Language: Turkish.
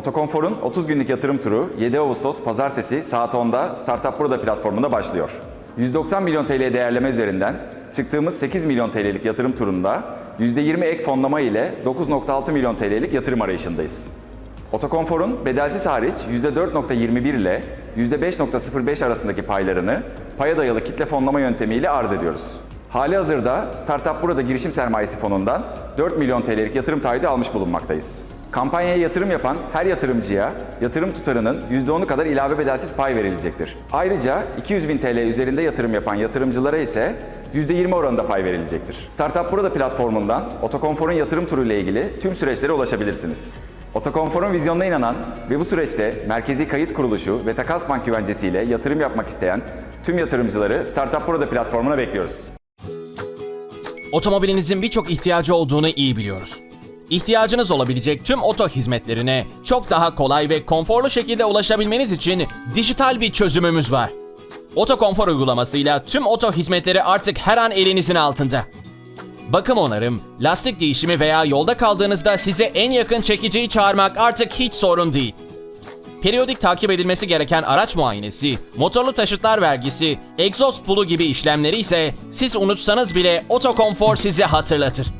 Otokonfor'un 30 günlük yatırım turu 7 Ağustos Pazartesi saat 10'da Startup Burada platformunda başlıyor. 190 milyon TL değerleme üzerinden çıktığımız 8 milyon TL'lik yatırım turunda %20 ek fonlama ile 9.6 milyon TL'lik yatırım arayışındayız. Otokonfor'un bedelsiz hariç %4.21 ile %5.05 arasındaki paylarını paya dayalı kitle fonlama yöntemiyle arz ediyoruz. Hali hazırda Startup Burada Girişim Sermayesi Fonu'ndan 4 milyon TL'lik yatırım taahhüdü almış bulunmaktayız. Kampanyaya yatırım yapan her yatırımcıya yatırım tutarının %10'u kadar ilave bedelsiz pay verilecektir. Ayrıca 200 bin TL üzerinde yatırım yapan yatırımcılara ise %20 oranında pay verilecektir. Startup Burada platformundan Otokonfor'un yatırım turu ile ilgili tüm süreçlere ulaşabilirsiniz. Otokonfor'un vizyonuna inanan ve bu süreçte merkezi kayıt kuruluşu ve takas bank güvencesiyle yatırım yapmak isteyen tüm yatırımcıları Startup Burada platformuna bekliyoruz. Otomobilinizin birçok ihtiyacı olduğunu iyi biliyoruz. İhtiyacınız olabilecek tüm oto hizmetlerine çok daha kolay ve konforlu şekilde ulaşabilmeniz için dijital bir çözümümüz var. Oto Konfor uygulamasıyla tüm oto hizmetleri artık her an elinizin altında. Bakım onarım, lastik değişimi veya yolda kaldığınızda size en yakın çekiciyi çağırmak artık hiç sorun değil. Periyodik takip edilmesi gereken araç muayenesi, motorlu taşıtlar vergisi, egzoz pulu gibi işlemleri ise siz unutsanız bile Otokonfor size hatırlatır.